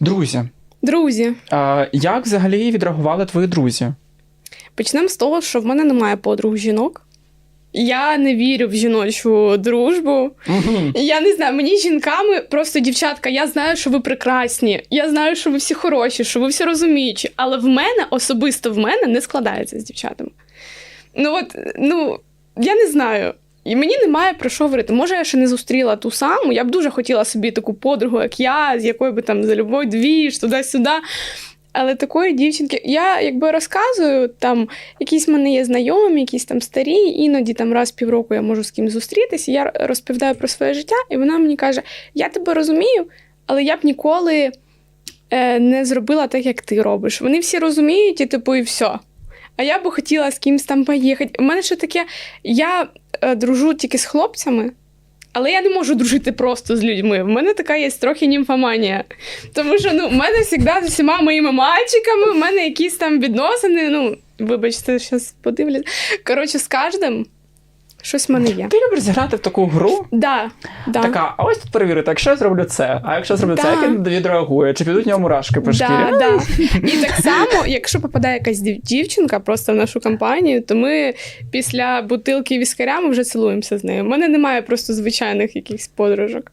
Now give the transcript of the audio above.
Друзі, Друзі, а, як взагалі відреагували твої друзі? почнемо з того, що в мене немає подруг жінок. Я не вірю в жіночу дружбу. Я не знаю, мені жінками просто дівчатка, я знаю, що ви прекрасні. Я знаю, що ви всі хороші, що ви всі розуміючі. Але в мене, особисто в мене, не складається з дівчатами. Ну от, ну, я не знаю. І мені немає про що говорити. Може, я ще не зустріла ту саму. Я б дуже хотіла собі таку подругу, як я, з якою би там за любов двіж, туди-сюди. Але такої дівчинки, я якби розказую, там якісь в мене є знайомі, якісь там старі, іноді там раз півроку я можу з ким зустрітися. Я розповідаю про своє життя, і вона мені каже: Я тебе розумію, але я б ніколи е, не зробила так, як ти робиш. Вони всі розуміють, і типу, і все. А я би хотіла з кимось там поїхати. У мене ще таке, я е, дружу тільки з хлопцями. Але я не можу дружити просто з людьми. У мене така є трохи німфоманія. Тому що ну, в мене завжди з усіма моїми мальчиками, в мене якісь там відносини. Ну, вибачте, зараз подивлюсь. Коротше, з кожним щось в мене є. Ти любиш зіграти в таку гру? Да, да. Така, а ось тут перевірити, якщо я зроблю це, а якщо я зроблю це, як він відреагує, чи підуть в нього мурашки по шкірі? Да, да. І так само, якщо попадає якась дів- дівчинка просто в нашу компанію, то ми після бутилки віскаря ми вже цілуємося з нею. У мене немає просто звичайних якихось подружок.